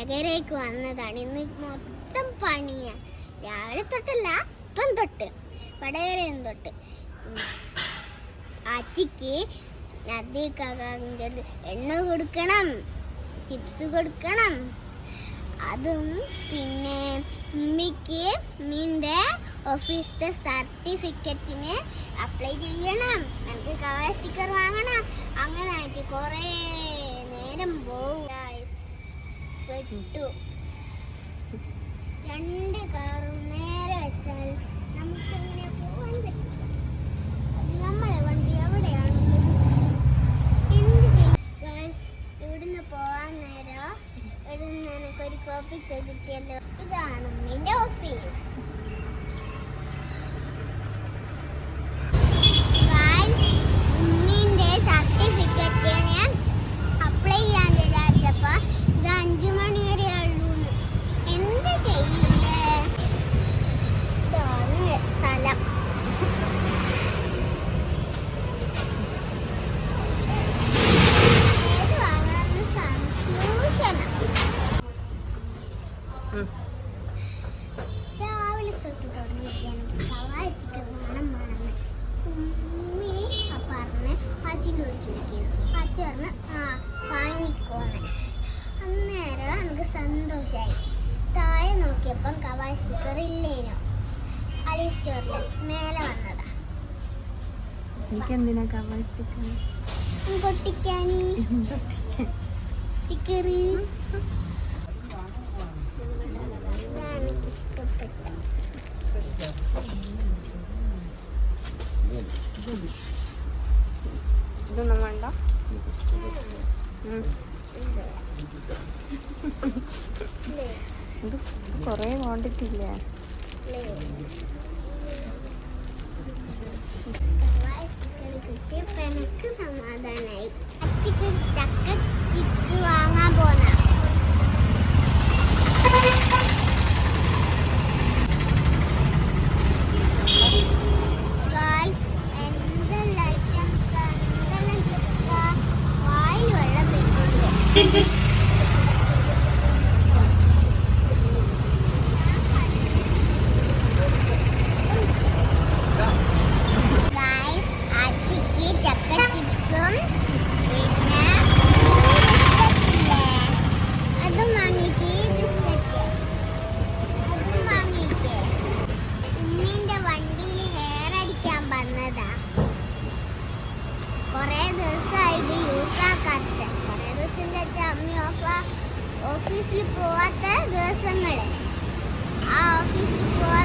വടകരേക്ക് വന്നതാണ്. ഇന്ന് മൊത്തം പണിയാ. രാവിലെ തൊട്ടല്ല ഇപ്പം തൊട്ട് വടകരയും തൊട്ട്. അച്ചിക്ക് അച്ചിക്ക് നദിക്കാകാന്റെ എണ്ണ കൊടുക്കണം ചിപ്സ് കൊടുക്കണം. അതും പിന്നെ ഉമ്മിക്ക് ഉമ്മിന്റെ ഓഫീസിലെ സർട്ടിഫിക്കറ്റിന് അപ്ലൈ ചെയ്യണം. നമുക്ക് കവർ സ്റ്റിക്കർ വാങ്ങണം. അങ്ങനെ ആയിട്ട് കുറേ നേരം പോവും. പെട്ടു രണ്ട് കാറും നേരെ വെച്ചാൽ നമുക്ക് എങ്ങനെ പോകാൻ പറ്റില്ല. നമ്മളെ വണ്ടി എവിടെയാണ് ഇവിടുന്ന് പോവാൻ നേരം ഇവിടുന്ന് എനിക്കൊരു കോപ്പി കിട്ടിയല്ലോ. ഇതാണ് എന്റെ ഓഫീസ് രാവിലെ തൊട്ട് തുടങ്ങിയിരിക്കുകയാണ്. പ്രവാസിക്ക് വേണം വേണം ഉമ്മി പറഞ്ഞ് അച്ഛനോട് ചോദിക്കുന്നു അച്ഛൻ പറഞ്ഞ് ആ വാങ്ങിക്കോന്ന്. അന്നേരം നമുക്ക് സന്തോഷമായി താഴെ നോക്കിയപ്പം കവാ സ്റ്റിക്കർ ഇല്ലേനോ? അലി സ്റ്റോറിൽ മേലെ വന്നതാ. എനിക്കെന്തിനാ കവർ സ്റ്റിക്കർ പൊട്ടിക്കാനി. സ്റ്റിക്കർ ഇതൊന്നും വേണ്ട. ഇത് കുറേ ക്വാണ്ടിറ്റി ഇല്ലേ Ha ha ha! ഓഫീസിൽ പോവാത്ത ദിവസങ്ങൾ ആ ഓഫീസിൽ പോവാത്ത